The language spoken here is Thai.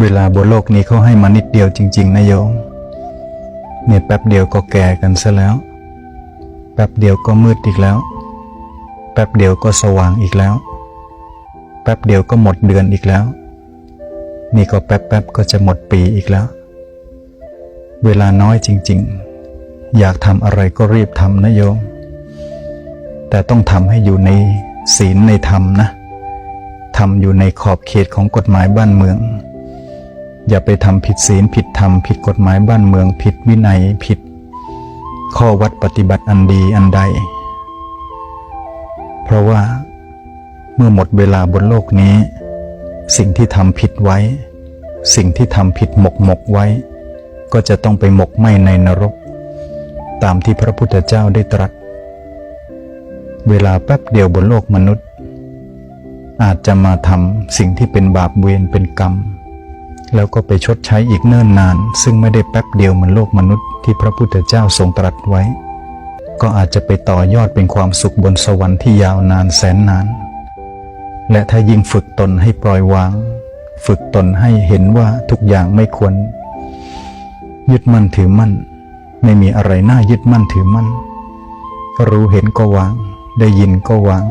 เวลาบนโลกนี้เขาให้มานิดเดียวจริง ๆนะโยมเนี่ยแป๊บเดียวก็แก่กันซะแล้ว แป๊บเดียวก็มืดอีกแล้ว แป๊บเดียวก็สว่างอีกแล้ว แป๊บเดียวก็หมดเดือนอีกแล้ว นี่ก็แป๊บแป๊บๆก็จะหมดปีอีกแล้ว เวลาน้อยจริง ๆ อยากทำอะไรก็รีบทำนะโยม แต่ต้องทำให้อยู่ในศีลในธรรมนะทำอยู่ในขอบเขตของกฎหมายบ้านเมือง อย่าไปทำผิดศีลผิดธรรมผิดกฎหมายบ้านเมืองผิดวินัยผิด ข้อวัดปฏิบัติอันดีอันใด เพราะว่าเมื่อหมดเวลาบนโลกนี้ สิ่งที่ทำผิดไว้ สิ่งที่ทำผิดหมกหมกไว้ ก็จะต้องไปหมกไหมในนรก ตามที่พระพุทธเจ้าได้ตรัส เวลาแป๊บเดียวบนโลกมนุษย์ อาจจะมาทำสิ่งที่เป็นบาปเวรเป็นกรรม แล้วก็ไปชดใช้อีกเนิ่นนาน ซึ่งไม่ได้แป๊บเดียวเหมือนโลกมนุษย์ที่พระพุทธเจ้าทรงตรัสไว้ ก็อาจจะไปต่อยอดเป็นความสุขบนสวรรค์ที่ยาวนานแสนนาน และถ้ายิ่งฝึกตนให้ปล่อยวาง ฝึกตนให้เห็นว่าทุกอย่างไม่ควร ยึดมั่นถือมั่น ไม่มีอะไรน่ายึดมั่นถือมั่น รู้เห็นก็วาง ได้ยินก็วาง